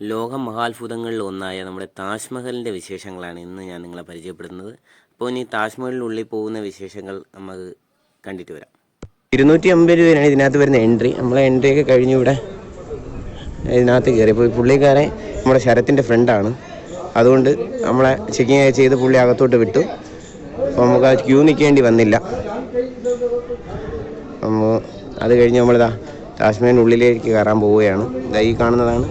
ലോക മഹാത്ഭുതങ്ങളിൽ ഒന്നായ നമ്മുടെ താജ്മഹലിന്റെ വിശേഷങ്ങളാണ് ഇന്ന് ഞാൻ നിങ്ങളെ പരിചയപ്പെടുന്നത് അപ്പോൾ ഇനി താജ്മഹലിനുള്ളിൽ പോകുന്ന വിശേഷങ്ങൾ നമുക്ക് കണ്ടിട്ട് വരാം. ഇരുന്നൂറ്റി അമ്പത് രൂപയാണ് ഇതിനകത്ത് വരുന്ന എൻട്രി നമ്മളെ എൻട്രി ഒക്കെ കഴിഞ്ഞു ഇവിടെ. ഇതിനകത്ത് കയറി. ഇപ്പോൾ പുള്ളിക്കാരൻ നമ്മുടെ ശരത്തിന്റെ ഫ്രണ്ടാണ് അതുകൊണ്ട് നമ്മളെ ചെക്കിങ് ചെയ്ത് പുള്ളി അകത്തോട്ട് വിട്ടു. അപ്പോൾ നമുക്ക് ആ ക്യൂ നിൽക്കേണ്ടി വന്നില്ല. അപ്പോൾ അത് കഴിഞ്ഞ് നമ്മളിതാ താജ്മഹലിന്റെ ഉള്ളിലേക്ക് കയറാൻ പോവുകയാണ്. ഇതായി കാണുന്നതാണ്.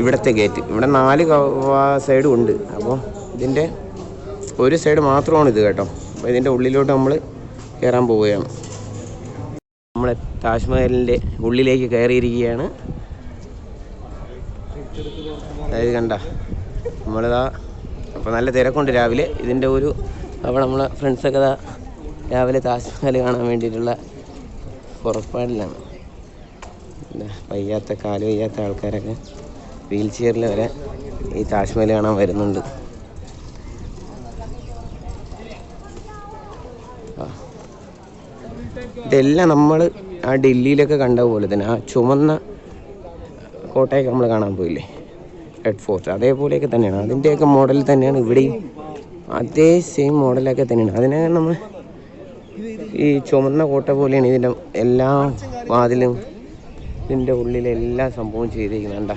ഇവിടുത്തെ ഗേറ്റ് ഇവിടെ നാല് സൈഡും ഉണ്ട്. അപ്പോൾ ഇതിന്റെ ഒരു സൈഡ് മാത്രമാണ് ഇത് കേട്ടോ. അപ്പോൾ ഇതിന്റെ ഉള്ളിലോട്ട് നമ്മൾ കയറാൻ പോവുകയാണ്. നമ്മൾ താജ്മഹലിന്റെ ഉള്ളിലേക്ക് കയറിയിരിക്കുകയാണ് അതായത് കണ്ട. നമ്മളിതാ അപ്പോൾ നല്ല തിരക്കുണ്ട് രാവിലെ. ഇതിന്റെ ഒരു അപ്പോൾ നമ്മളെ ഫ്രണ്ട്സൊക്കെ ഇതാ രാവിലെ താജ്മഹൽ കാണാൻ വേണ്ടിയിട്ടുള്ള പുറപ്പാടിലാണ്. വയ്യാത്ത കാൽ വയ്യാത്ത ആൾക്കാരൊക്കെ. വീൽ ചെയറിൽ വരെ ഈ താജ്മഹൽ കാണാൻ വരുന്നുണ്ട്. ഇതെല്ലാം നമ്മൾ ആ ഡൽഹിയിലൊക്കെ കണ്ട പോലെ തന്നെ ആ ചുമന്ന കോട്ടയൊക്കെ നമ്മൾ കാണാൻ പോയില്ലേ? റെഡ് ഫോർട്ട് അതേപോലെയൊക്കെ തന്നെയാണ്. അതിന്റെയൊക്കെ മോഡൽ തന്നെയാണ് ഇവിടെയും. അതേ സെയിം മോഡലൊക്കെ തന്നെയാണ്. അതിനെ നമ്മൾ ഈ ചുമന്ന കോട്ട പോലെയാണ് ഇതിന്റെ എല്ലാ വാതിലും ഇതിന്റെ ഉള്ളിലെ എല്ലാ സംഭവവും ചെയ്തിരിക്കുന്നത്.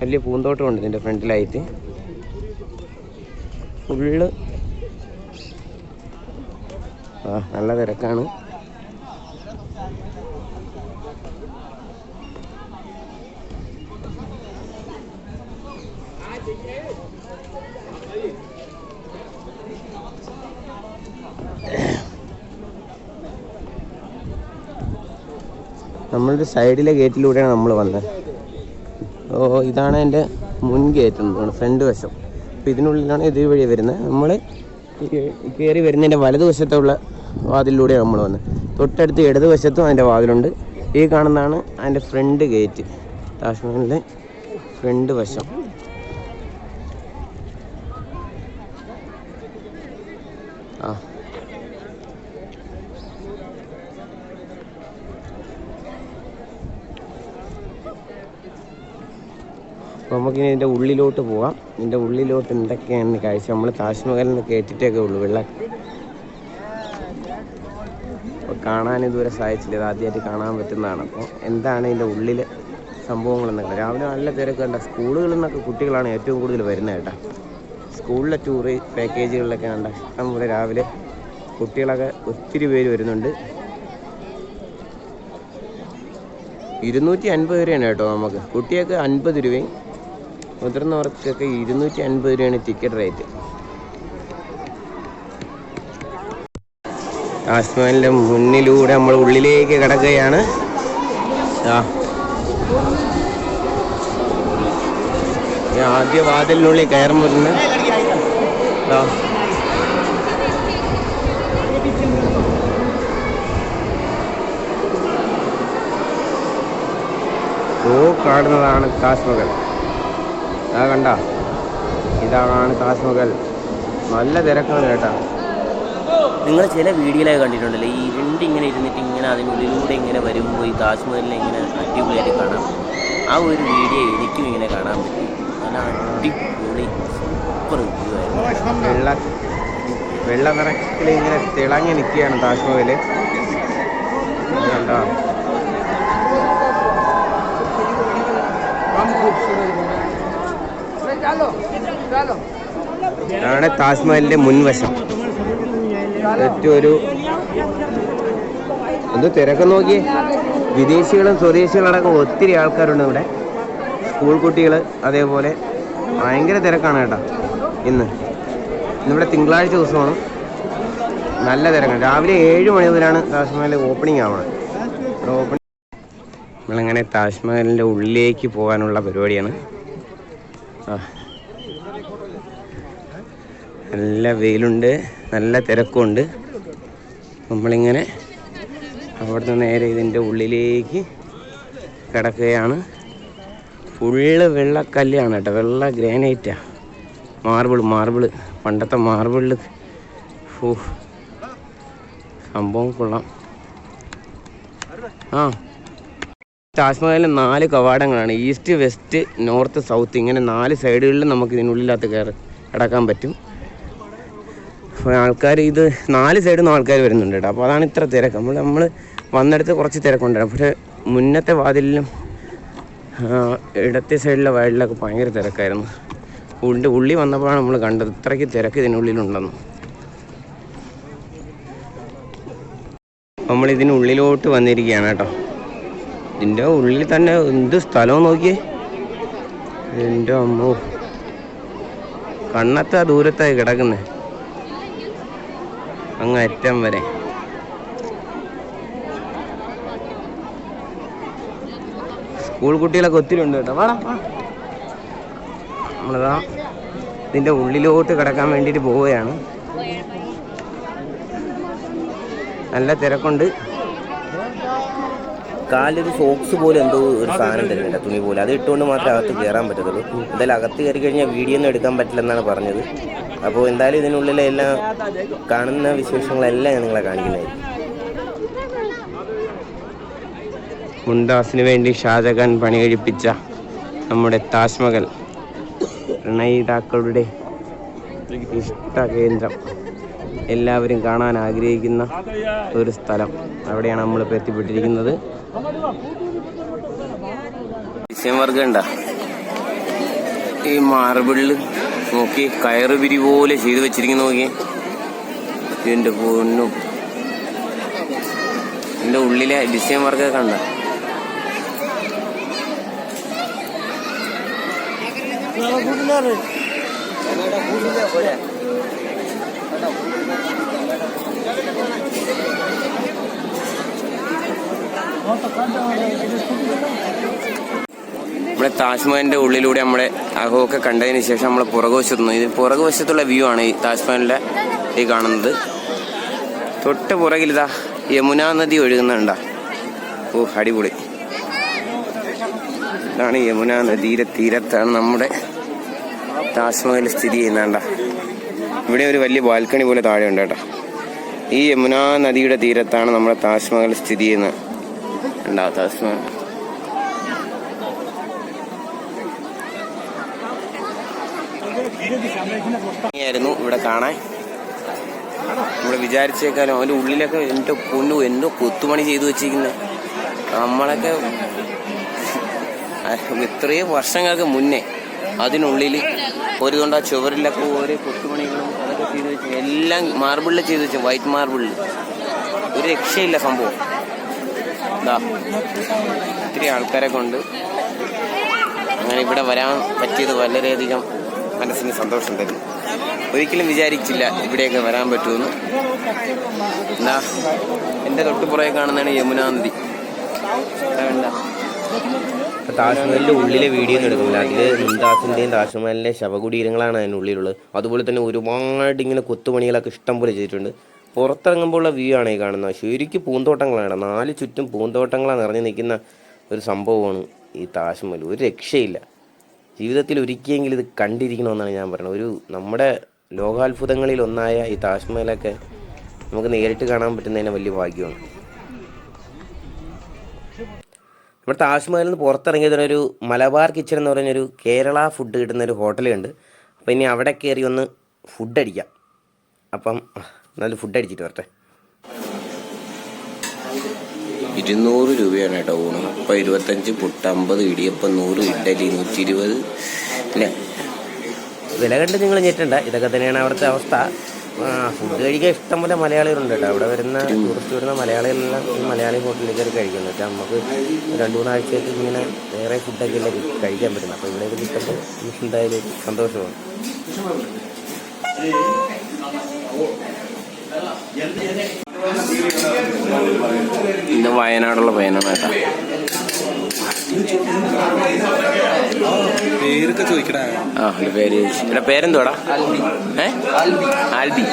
വലിയ പൂന്തോട്ടമുണ്ട് ഇതിന്റെ ഫ്രണ്ടിലായിട്ട്. ഫുള്ള് ആ നല്ല തിരക്കാണ്. നമ്മളുടെ സൈഡിലെ ഗേറ്റിലൂടെയാണ് നമ്മൾ വന്നത്. ഇതാണ് എന്റെ മുൻ ഗേറ്റ് എന്ന് ഫ്രണ്ട് വശം. അപ്പോൾ ഇതിനുള്ളിലാണ് ഇത് വഴി വരുന്നത്. നമ്മൾ കയറി വരുന്നതിന്റെ വലതുവശത്തുള്ള വാതിലൂടെയാണ് നമ്മൾ വന്നത്. തൊട്ടടുത്ത് ഇടതുവശത്തും അതിന്റെ വാതിലുണ്ട്. ഈ കാണുന്നതാണ് അതിന്റെ ഫ്രണ്ട് ഗേറ്റ് താജ്മഹലിന്റെ ഫ്രണ്ട് വശം. നമുക്കിനി ഇതിന്റെ ഉള്ളിലോട്ട് പോവാം. ഇതിന്റെ ഉള്ളിലോട്ട് എന്തൊക്കെയാണ് കാഴ്ച? നമ്മൾ താജ്മഹലിൽ നിന്ന് കേട്ടിട്ടൊക്കെ ഉള്ളൂ വെള്ള അപ്പോൾ കാണാൻ ഇതുവരെ സാധിച്ചില്ല. ഇത് ആദ്യമായിട്ട് കാണാൻ പറ്റുന്നതാണ്. അപ്പോൾ എന്താണ് ഇതിന്റെ ഉള്ളിൽ സംഭവങ്ങളെന്നൊക്കെ രാവിലെ നല്ല തിരക്ക് കണ്ട സ്കൂളുകളിൽ നിന്നൊക്കെ കുട്ടികളാണ് ഏറ്റവും കൂടുതൽ വരുന്നത് കേട്ടോ. സ്കൂളിലെ ടൂറ് പാക്കേജുകളിലൊക്കെ കണ്ട ഇഷ്ടംപോലെ രാവിലെ കുട്ടികളൊക്കെ ഒത്തിരി പേര് വരുന്നുണ്ട്. ഇരുന്നൂറ്റി അൻപത് രൂപയാണ് കേട്ടോ നമുക്ക്. കുട്ടിയൊക്കെ അൻപത് രൂപയും മുതിർന്നവർക്കൊക്കെ ഇരുന്നൂറ്റി അൻപത് രൂപയാണ് ടിക്കറ്റ് റേറ്റ് താജ്മഹലിന്റെ മുന്നിലൂടെ നമ്മൾ ഉള്ളിലേക്ക് കിടക്കുകയാണ്. ആദ്യ വാതിലിനുള്ളിൽ കയറുമ്പോൾ തന്നെ ഓ കാണുന്നതാണ് താജ്മഹൽ ആ കണ്ട. ഇതാണ് താജ്മഹൽ. നല്ല തിരക്കാണ് കേട്ടാ. നിങ്ങൾ ചില വീഡിയോയിലൊക്കെ കണ്ടിട്ടുണ്ടല്ലോ ഈ ഇരുണ്ട് ഇങ്ങനെ ഇരുന്നിട്ട് ഇങ്ങനെ അതിനുള്ളിലൂടെ ഇങ്ങനെ വരുമ്പോൾ ഈ താജ്മഹലിനെ ഇങ്ങനെ അടിപൊളിയായിട്ട് കാണാം. ആ ഒരു വീഡിയോ എനിക്കും ഇങ്ങനെ കാണാൻ പറ്റി. നല്ല അടിപൊളി സൂപ്പർ വ്യൂ ആയിരുന്നു. വെള്ള വെള്ള നിറത്തിൽ ഇങ്ങനെ തിളങ്ങി നിൽക്കുകയാണ് താജ്മഹൽ കണ്ടോ. ഇതാണ് താജ്മഹലിന്റെ മുൻവശം. ഒരു എന്ത് തിരക്ക് നോക്കിയേ. വിദേശികളും സ്വദേശികളും അടക്കം ഒത്തിരി ആൾക്കാരുണ്ട് ഇവിടെ. സ്കൂൾ കുട്ടികൾ അതേപോലെ ഭയങ്കര തിരക്കാണ് കേട്ടോ ഇന്ന്. ഇന്നിവിടെ തിങ്കളാഴ്ച ദിവസമാണ്. നല്ല തിരക്കാണ് രാവിലെ ഏഴ് മണി മുതലാണ് താജ്മഹൽ ഓപ്പണിംഗ് ആവണം നമ്മളിങ്ങനെ താജ്മഹലിന്റെ ഉള്ളിലേക്ക് പോകാനുള്ള പരിപാടിയാണ്. ആ നല്ല വെയിലുണ്ട് നല്ല തിരക്കുണ്ട് നമ്മളിങ്ങനെ അവിടുന്ന് നേരെ ഇതിന്റെ ഉള്ളിലേക്ക് കിടക്കുകയാണ്. ഫുള്ള് വെള്ളക്കല്ലാണ് കേട്ടോ വെള്ള ഗ്രാനൈറ്റാ. മാർബിൾ മാർബിൾ പണ്ടത്തെ മാർബിളിൽ ഫൂ സംഭവം കൊള്ളാം. ആ. താജ്മഹലിൽ നാല് കവാടങ്ങളാണ് ഈസ്റ്റ് വെസ്റ്റ് നോർത്ത് സൗത്ത്. ഇങ്ങനെ നാല് സൈഡുകളിലും നമുക്ക് ഇതിനുള്ളിലകത്ത് കയറി കിടക്കാൻ പറ്റും. ആൾക്കാർ ഇത് നാല് സൈഡിൽ നിന്ന് ആൾക്കാർ വരുന്നുണ്ട് കേട്ടോ അപ്പോൾ അതാണ് ഇത്ര തിരക്ക്. നമ്മൾ നമ്മൾ വന്നിടത്ത് കുറച്ച് തിരക്കുണ്ടായിരുന്നു പക്ഷേ മുന്നത്തെ വാതിലിലും ഇടത്തെ സൈഡിലെ വാതിലൊക്കെ ഭയങ്കര തിരക്കായിരുന്നു. ഉള്ളിന്റെ ഉള്ളി വന്നപ്പോഴാണ് നമ്മൾ കണ്ടത് ഇത്രയ്ക്ക് തിരക്ക് ഇതിനുള്ളിലുണ്ടെന്ന്. നമ്മൾ ഇതിനുള്ളിലോട്ട് വന്നിരിക്കുകയാണ് കേട്ടോ ഇതിന്റെ ഉള്ളിൽ തന്നെ എന്ത് സ്ഥലവും നോക്കിയേ? എന്റെ അമ്മോ. കണ്ണത്താ ദൂരത്തായി കിടക്കുന്നത് അങ്ങ് അറ്റം വരെ. സ്കൂൾ കുട്ടികളൊക്കെ ഒത്തിരി ഉണ്ട് കേട്ടോ. നമ്മളിതാ ഇതിന്റെ ഉള്ളിലോട്ട് കിടക്കാൻ വേണ്ടിയിട്ട് പോവുകയാണ്. നല്ല തിരക്കുണ്ട്. കാലൊരു സോക്സ് പോലെ എന്തോ ഒരു സാധനം തരുന്നുണ്ട് തുണി പോലെ. അത് ഇട്ടുകൊണ്ട് മാത്രമേ അകത്ത് കയറാൻ പറ്റത്തുള്ളൂ. എന്തായാലും അകത്ത് കയറി കഴിഞ്ഞാൽ വീഡിയോ ഒന്നും എടുക്കാൻ പറ്റില്ലെന്നാണ് പറഞ്ഞത്. അപ്പോൾ എന്തായാലും ഇതിനുള്ളിലെ എല്ലാ കാണുന്ന വിശേഷങ്ങളെല്ലാം ഞാൻ നിങ്ങളെ കാണിക്കുന്നതായിരിക്കും. മുംതാസിന് വേണ്ടി ഷാജഹാൻ പണി കഴിപ്പിച്ച നമ്മുടെ താജ്മഹൽ പ്രണയിതാക്കളുടെ ഇഷ്ട കേന്ദ്രം എല്ലാവരും കാണാൻ ആഗ്രഹിക്കുന്ന ഒരു സ്ഥലം അവിടെയാണ് നമ്മളിപ്പോൾ എത്തിപ്പെട്ടിരിക്കുന്നത്. വർക്ക് ഈ മാർബിളിൽ നോക്കി കയറ് പിരി പോലെ ചെയ്തു വെച്ചിരിക്കുന്നു നോക്കി. എന്റെ പൊന്നും. എന്റെ ഉള്ളിലെ ഡിസൈൻ വർക്കൊക്കെ കണ്ട? നമ്മുടെ താജ്മഹലിന്റെ ഉള്ളിലൂടെ നമ്മളെ അഹോക്കെ കണ്ടതിന് ശേഷം നമ്മൾ പുറകുവശത്തുനിന്ന് ഇത് പുറകുവശത്തുള്ള വ്യൂ ആണ് ഈ താജ്മഹലിന്റെ ഈ കാണുന്നത്. തൊട്ട് പുറകിലിതാ യമുന നദി ഒഴുകുന്നുണ്ട. ഓ അടിപൊളി. ഇതാണ് യമുന നദിയുടെ തീരത്താണ് നമ്മുടെ താജ്മഹൽ സ്ഥിതി ചെയ്യുന്നണ്ട ഇവിടെ ഒരു വലിയ ബാൽക്കണി പോലെ താഴെ ഉണ്ട് കേട്ടോ. ഈ യമുനാ നദിയുടെ തീരത്താണ് നമ്മുടെ താജ്മഹൽ സ്ഥിതി ചെയ്യുന്നത്. ഉണ്ടാവും താജ്മഹൽ? ായിരുന്നു ഇവിടെ കാണാൻ. നമ്മൾ വിചാരിച്ചേക്കാനും അവന്റെ ഉള്ളിലൊക്കെ എന്റെ പൊന്നു എന്തോ കൊത്തുപണി ചെയ്തു വെച്ചിരിക്കുന്നത് നമ്മളൊക്കെ ഇത്രയും വർഷങ്ങൾക്ക് മുന്നേ അതിനുള്ളിൽ ഒരു കൊണ്ട് ആ ചുവരിലൊക്കെ ഓരോ കൊത്തുപണികളും അതൊക്കെ ചെയ്ത് വെച്ച് എല്ലാം മാർബിളിൽ ചെയ്ത് വെച്ചു വൈറ്റ് മാർബിളിൽ ഒരു രക്ഷയില്ല സംഭവം. ഇതാ ഒത്തിരി ആൾക്കാരെ കൊണ്ട് അങ്ങനെ ഇവിടെ വരാൻ പറ്റിയത് വളരെയധികം മനസ്സിന് സന്തോഷം തരുന്നു ഒരിക്കലും വിചാരിച്ചില്ല ഇവിടെയൊക്കെ വരാൻ പറ്റുമെന്ന്. എന്താ എന്റെ തൊട്ടുപുറകെ കാണുന്നതാണ് യമുനാ നദി. എന്താ താജ്മഹലിന്റെ ഉള്ളിലെ വീഡിയോ ഒന്നും എടുക്കുന്നില്ല. അതിൽ മുംതാസിന്റെയും താജ്മഹലിന്റെ ശവകുടീരങ്ങളാണ് അതിനുള്ളിലുള്ളത് അതുപോലെ തന്നെ ഒരുപാട് ഇങ്ങനെ കൊത്തുപണികളൊക്കെ ഇഷ്ടം പോലെ ചെയ്തിട്ടുണ്ട്. പുറത്തിറങ്ങുമ്പോൾ ഉള്ള വ്യൂ ആണ് ഈ കാണുന്നത്. ശരിക്കും പൂന്തോട്ടങ്ങളാണ്. നാല് ചുറ്റും പൂന്തോട്ടങ്ങളാണ് നിറഞ്ഞു നിൽക്കുന്ന ഒരു സംഭവമാണ് ഈ താജ്മഹൽ. ഒരു രക്ഷയില്ല. ജീവിതത്തിൽ ഒരിക്കലെങ്കിലും ഇത് കണ്ടിരിക്കണമെന്നാണ് ഞാൻ പറയുന്നത്. ഒരു നമ്മുടെ ലോകാത്ഭുതങ്ങളിൽ ഒന്നായ ഈ താജ്മഹലൊക്കെ നമുക്ക് നേരിട്ട് കാണാൻ പറ്റുന്നതിന് വലിയ ഭാഗ്യമാണ്. നമ്മുടെ താജ്മഹലിൽ നിന്ന് പുറത്തിറങ്ങിയത് ഒരു മലബാർ കിച്ചൺ എന്ന് പറഞ്ഞൊരു കേരള ഫുഡ് കിട്ടുന്ന ഒരു ഹോട്ടലുണ്ട് അപ്പോൾ ഇനി അവിടെ കയറി ഒന്ന് ഫുഡ് അടിക്കാം. അപ്പം നല്ല ഫുഡ് അടിച്ചിട്ട് വരട്ടെ. ഇരുന്നൂറ് രൂപയാണ് കേട്ടോ ഊണ്. അപ്പോൾ ഇരുപത്തഞ്ച് പുട്ട് അമ്പത് ഇടിയപ്പം നൂറ് ഇഡലി നൂറ്റി ഇരുപത് വില കണ്ട് നിങ്ങൾ ഞെട്ടണ്ട. ഇതൊക്കെ തന്നെയാണ് അവിടുത്തെ അവസ്ഥ. ഫുഡ് കഴിക്കാൻ ഇഷ്ടം പോലെ മലയാളികളുണ്ട് കേട്ടോ. അവിടെ വരുന്ന ടൂറിസ്റ്റ് വരുന്ന മലയാളികളെല്ലാം ഈ മലയാളി ഹോട്ടലിൽ കയറി കഴിക്കുന്നത്. വെച്ചാൽ നമുക്ക് രണ്ട് മൂന്നാഴ്ചയായിട്ട് ഇങ്ങനെ വേറെ ഫുഡൊക്കെ ഇല്ല കഴിക്കാൻ പറ്റുന്നത് അപ്പോൾ ഇവിടെ കിട്ടുമ്പോൾ എന്തായാലും സന്തോഷമാണ്. ഇന്ന് വയനാടുള്ള പയ്യനാണ് കേട്ടോ. പേരൊക്കെ ചോദിക്കടാ. ആ പേര് എന്റെ പേരെന്തോടാ ഏ? ആൽബി.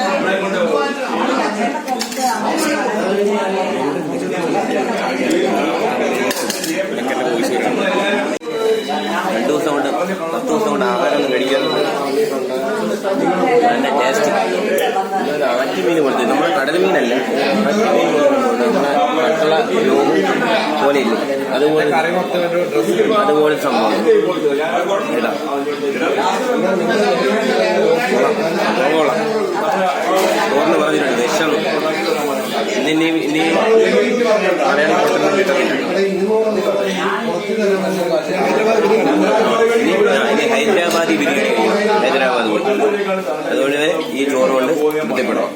രണ്ടു ദിവസം കൊണ്ട് പത്ത് ദിവസം കൊണ്ട് ആഹാരം ഒന്നും കഴിക്കാൻ നല്ല ടേസ്റ്റ് ആറ്റുമീൻ കൊടുത്തു നമ്മൾ കടൽ മീനല്ല? ആറ്റുമീൻ കൊടുത്തു നമ്മുടെ മറ്റുള്ള ലോഗോ പോലെ ഇല്ലേ അതുപോലെ അതുപോലെ സംഭവം. ചോറിന് പറഞ്ഞിട്ടുണ്ട്. വിഷം. ഇന്ന് ഇനി ഇനി മലയാളി ഹോട്ടലിൽ കിട്ടുന്നില്ല ഇനി ഇനി ഹൈദരാബാദി ബിരിയാണി ഹൈദരാബാദ് അതുകൊണ്ട് ഈ ചോറ് കൊണ്ട് ബുദ്ധിപ്പെടാം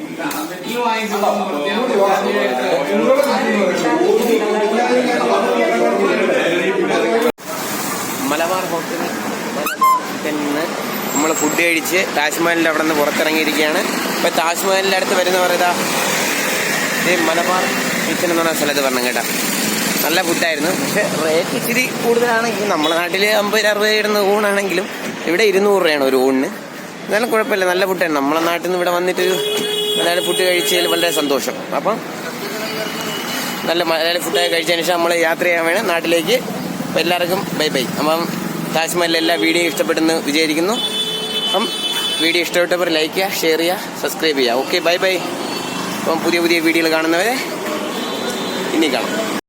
മലബാർ ഹോട്ടലിൽ നിന്ന് നമ്മൾ ഫുഡ് കഴിച്ച് താജ്മഹലിന്റെ അവിടെ നിന്ന് പുറത്തിറങ്ങിയിരിക്കുകയാണ്. ഇപ്പോൾ താജ്മഹലിന്റെ അടുത്ത് വരുന്ന ഇതാ. ഇത് മലബാർ കിച്ചൺ എന്ന് പറഞ്ഞ സ്ഥലത്ത് പറഞ്ഞു കേട്ടോ. നല്ല ഫുഡായിരുന്നു പക്ഷെ റേറ്റ് ഇച്ചിരി കൂടുതലാണെങ്കിൽ നമ്മുടെ നാട്ടിൽ അമ്പത് അറുപത് ഇടുന്ന ഊണാണെങ്കിലും ഇവിടെ ഇരുന്നൂറ് രൂപയാണ് ഒരു ഊണിന്. എന്നാലും കുഴപ്പമില്ല. നല്ല ഫുഡാണ് നമ്മളെ നാട്ടിൽ നിന്ന് ഇവിടെ വന്നിട്ടൊരു മലയാളി ഫുഡ് കഴിച്ചതിൽ വളരെ സന്തോഷം. അപ്പം നല്ല മലയാളി ഫുഡൊക്കെ കഴിച്ചതിന് ശേഷം നമ്മൾ യാത്ര ചെയ്യാൻ വേണം. നാട്ടിലേക്ക്. അപ്പം എല്ലാവർക്കും ബൈ ബൈ. അപ്പം താജ്മഹലിലെ എല്ലാ വീഡിയോ ഇഷ്ടപ്പെടുന്നു വിചാരിക്കുന്നു. അപ്പം വീഡിയോ ഇഷ്ടപ്പെട്ടവർ ലൈക്ക് ചെയ്യുക ഷെയർ ചെയ്യുക സബ്സ്ക്രൈബ് ചെയ്യുക. ഓക്കെ ബൈ ബൈ അപ്പം പുതിയ പുതിയ വീഡിയോകൾ കാണുന്നവരെ ഇനി കാണാം.